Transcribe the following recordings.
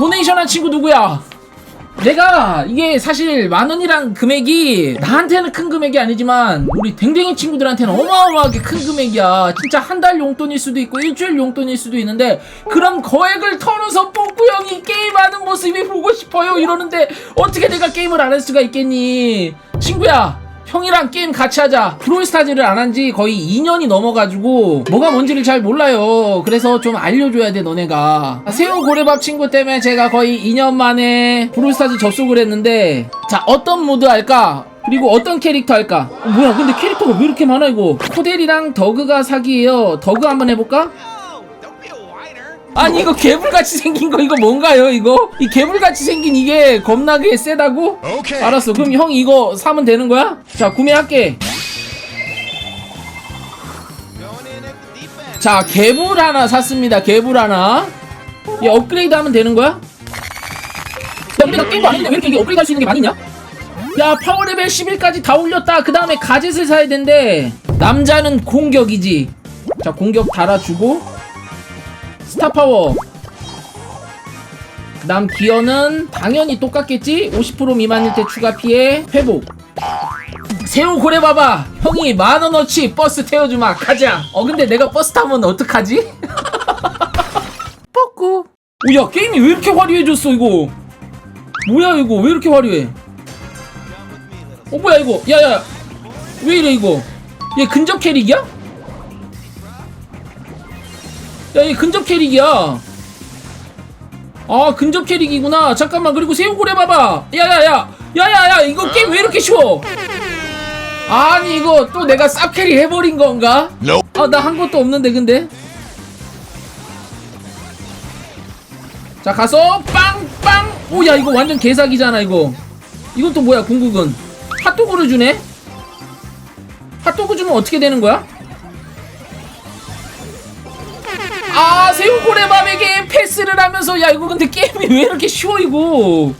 도네이션 한 친구 누구야? 내가 이게 사실 만 원이란 금액이 나한테는 큰 금액이 아니지만 우리 댕댕이 친구들한테는 어마어마하게 큰 금액이야. 진짜 한 달 용돈일 수도 있고 일주일 용돈일 수도 있는데 그런 거액을 털어서 뽀꾸 형이 게임하는 모습이 보고 싶어요 이러는데 어떻게 내가 게임을 안 할 수가 있겠니? 친구야. 형이랑 게임 같이 하자. 브롤스타즈를 안 한 지 거의 2년이 넘어가지고 뭐가 뭔지를 잘 몰라요. 그래서 좀 알려줘야 돼 너네가. 새우 고래밥 친구 때문에 제가 거의 2년 만에 브롤스타즈 접속을 했는데 자 어떤 모드 할까? 그리고 어떤 캐릭터 할까? 어, 뭐야 근데 캐릭터가 왜 이렇게 많아 이거? 코델이랑 더그가 사기예요. 더그 한번 해볼까? 아니 이거 개불같이 생긴 거 이거 뭔가요 이거? 이 개불같이 생긴 이게 겁나게 세다고? 오케이. 알았어 그럼 형 이거 사면 되는 거야? 자 구매할게 자 개불 하나 샀습니다 개불 하나 얘 업그레이드 하면 되는 거야? 야 우리가 게임도 안 했는데 왜 이렇게 이게 업그레이드 할 수 있는 게 많이냐? 야 파워 레벨 11까지 다 올렸다 그 다음에 가젯을 사야 된대 남자는 공격이지 자 공격 달아주고 스타파워. 그 다음 기어는 당연히 똑같겠지? 50% 미만일 때 추가 피해 회복. 새우 고래 봐봐. 형이 만원어치 버스 태워주마. 가자. 어 근데 내가 버스 타면 어떡하지? 뻐꾸. 오야 게임이 왜 이렇게 화려해졌어 이거? 뭐야 이거? 왜 이렇게 화려해? 어 뭐야 이거? 야야. 왜 이래 이거? 얘 근접 캐릭이야? 야, 얘 근접 캐릭이야. 아, 근접 캐릭이구나. 잠깐만, 그리고 새우고래 봐봐. 야 야 야, 야 야 야, 이거 게임 왜 이렇게 쉬워? 아니, 이거 또 내가 쌉 캐릭 해버린 건가? 아, 나 한 것도 없는데, 근데. 자, 가서 빵 빵. 오, 야, 이거 완전 개사기잖아, 이거. 이건 또 뭐야, 궁극은? 핫도그를 주네? 핫도그 주면 어떻게 되는 거야? 야 이거 근데 게임이 왜 이렇게 쉬워 이거?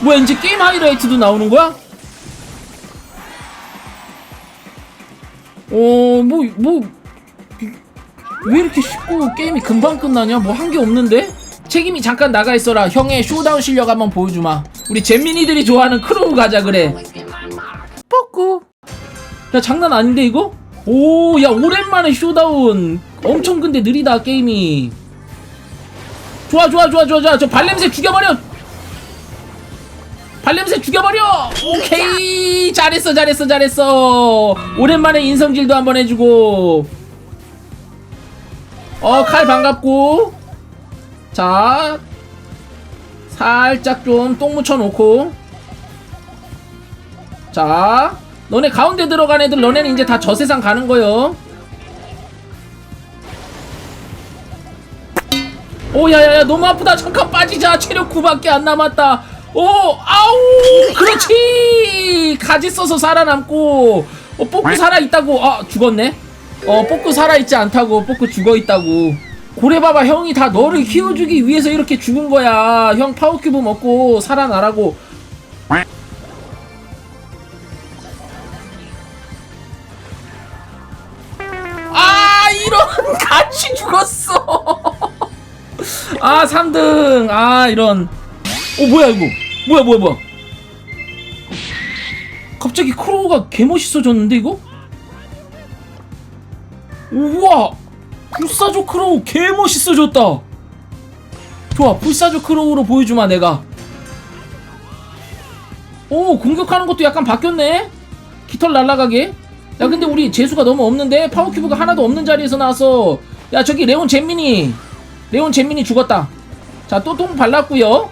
뭐야 이제 게임 하이라이트도 나오는 거야? 어 뭐 뭐 왜 이렇게 쉽고 게임이 금방 끝나냐? 뭐 한 게 없는데? 책임이 잠깐 나가 있어라. 형의 쇼다운 실력 한번 보여주마. 우리 잼민이들이 좋아하는 크로우 가자 그래. 뻐꾸. 야 장난 아닌데 이거? 오 야 오랜만에 쇼다운. 엄청 근데 느리다 게임이 좋아 좋아 좋아 좋아 좋아. 저 발냄새 죽여버려. 발냄새 죽여버려. 오케이. 잘했어 잘했어 잘했어. 오랜만에 인성질도 한번 해주고. 어 칼 반갑고. 자 살짝 좀 똥 묻혀놓고. 자 너네 가운데 들어간 애들 너네는 이제 다 저 세상 가는 거요 오 야야야 너무 아프다. 잠깐 빠지자. 체력 9밖에 안 남았다. 오 아우! 그렇지! 가지 써서 살아남고 어 뽀꾸 살아있다고. 아 죽었네? 어 뽀꾸 살아있지 않다고. 뽀꾸 죽어있다고. 고래봐봐. 형이 다 너를 키워주기 위해서 이렇게 죽은 거야. 형 파워큐브 먹고 살아나라고. 아 이런 같이 죽었어 아 3등. 아 이런. 어 뭐야 이거? 뭐야 뭐야 뭐야? 갑자기 크로우가 개멋있어졌는데 이거? 우와! 불사조 크로우 개멋있어졌다. 좋아 불사조 크로우로 보여주마 내가. 오 공격하는 것도 약간 바뀌었네? 깃털 날라가게? 야 근데 우리 재수가 너무 없는데? 파워큐브가 하나도 없는 자리에서 나왔어. 야 저기 레온 잼민이 레온 잼민이 죽었다. 자 또 똥 발랐고요.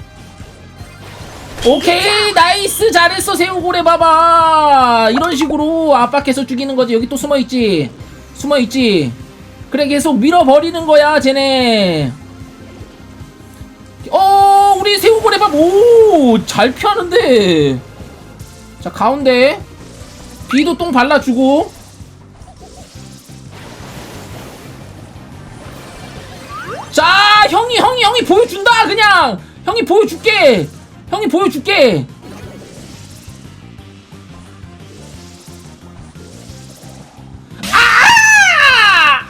오케이 나이스. 잘했어 새우고래 봐봐 이런 식으로 압박해서 죽이는 거지. 여기 또 숨어있지? 숨어있지? 그래 계속 밀어버리는 거야 쟤네. 어 우리 새우고래 봐오잘 피하는데. 자 가운데. 비도 똥 발라주고 자 형이 형이 형이 보여준다 그냥. 형이 보여줄게. 형이 보여줄게. 아!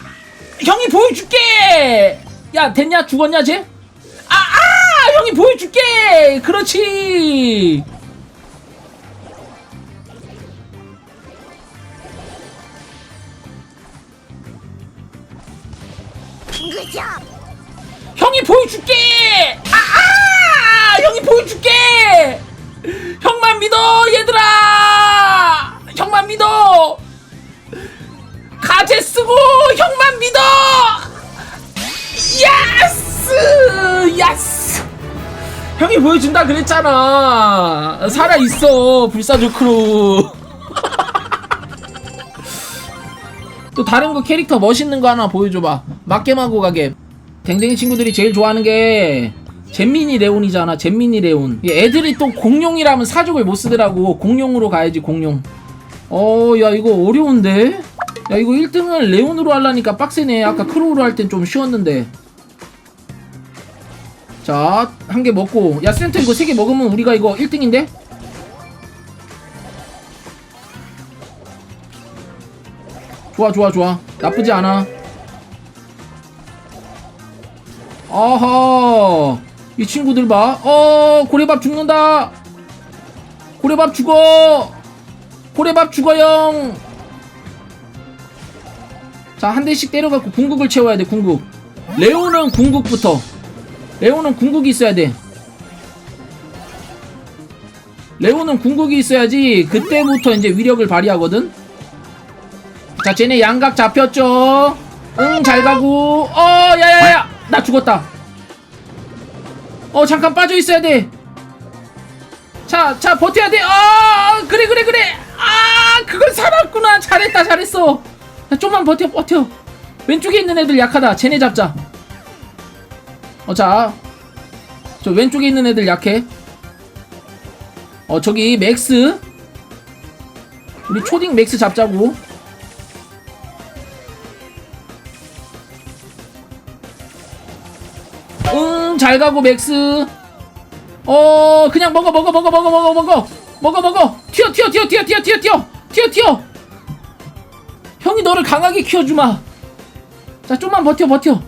형이 보여줄게. 야 됐냐? 죽었냐 쟤? 아, 아! 그렇지 그렇지 형이 보여준다 그랬잖아. 살아있어 불사조 크루 또 다른 거 캐릭터 멋있는 거 하나 보여줘봐. 막겜하고 가게. 댕댕이 친구들이 제일 좋아하는 게 잼민이 레온이잖아 잼민이 레온. 이 애들이 또 공룡이라면 사족을 못 쓰더라고. 공룡으로 가야지 공룡. 어 야 이거 어려운데? 야 이거 1등을 레온으로 하려니까 빡세네. 아까 크로우로 할 땐 좀 쉬웠는데 자 한 개 먹고. 야 센터 이거 세 개 먹으면 우리가 이거 1등인데? 좋아 좋아 좋아. 나쁘지 않아. 아하. 이 친구들 봐 어 고래밥 죽는다. 고래밥 죽어. 고래밥 죽어요 자한 대씩 때려갖고 궁극을 채워야 돼 궁극. 레오는 궁극부터 레오는 궁극이 있어야 돼. 레오는 궁극이 있어야지 그때부터 이제 위력을 발휘하거든. 자 쟤네 양각 잡혔죠? 응 잘 가고. 어 야야야. 나 죽었다. 어 잠깐 빠져 있어야 돼 자 자 버텨야 돼 아 그래 그래 그래. 아 그걸 살았구나. 잘했다 잘했어. 자, 좀만 버텨 버텨. 왼쪽에 있는 애들 약하다. 쟤네 잡자 어, 자. 저 왼쪽에 있는 애들 약해. 어, 저기 맥스. 우리 초딩 맥스 잡자고. 응, 잘 가고 맥스. 어, 그냥 먹어, 먹어, 먹어, 먹어, 먹어, 먹어. 먹어, 먹어. 튀어, 튀어, 튀어, 튀어, 튀어, 튀어, 튀어. 튀어, 튀어. 형이 너를 강하게 키워주마. 자, 좀만 버텨, 버텨.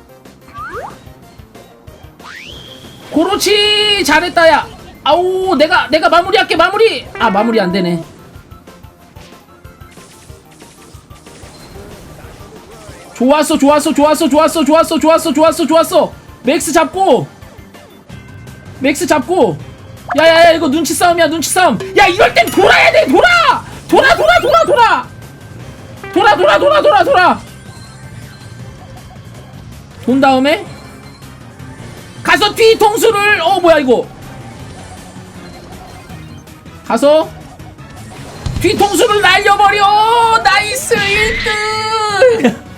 그렇지, 잘했다, 야. 아우, 내가, 내가 마무리할게, 마무리. 아, 마무리 안 되네. 좋았어, 좋았어, 좋았어, 좋았어, 좋았어, 좋았어, 좋았어, 좋았어. 맥스 잡고 맥스 잡고 야야야 이거 눈치 싸움이야 눈치 싸움 야 이럴 땐 돌아야 돼 돌아 돌아 돌아 돌아 돌아 돌아 돌아 돌아 돌아 돌아 돈 다음에 가서 뒤통수를 어 뭐야 이거. 가서 뒤통수를 날려버려. 나이스 1등.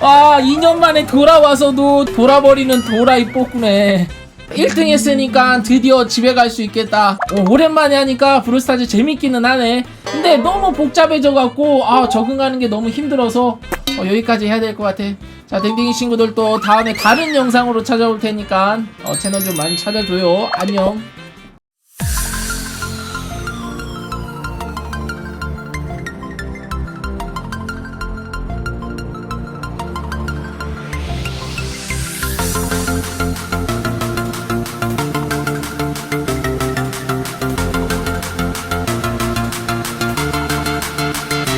아 2년 만에 돌아와서도 돌아버리는 도라이 뽑구네. 1등 했으니까 드디어 집에 갈 수 있겠다. 어, 오랜만에 하니까 브루스타즈 재밌기는 하네. 근데 너무 복잡해져 갖고 아 적응하는 게 너무 힘들어서 어, 여기까지 해야 될 것 같아. 자 댕댕이 친구들 또 다음에 다른 영상으로 찾아올 테니까 어, 채널 좀 많이 찾아줘요. 안녕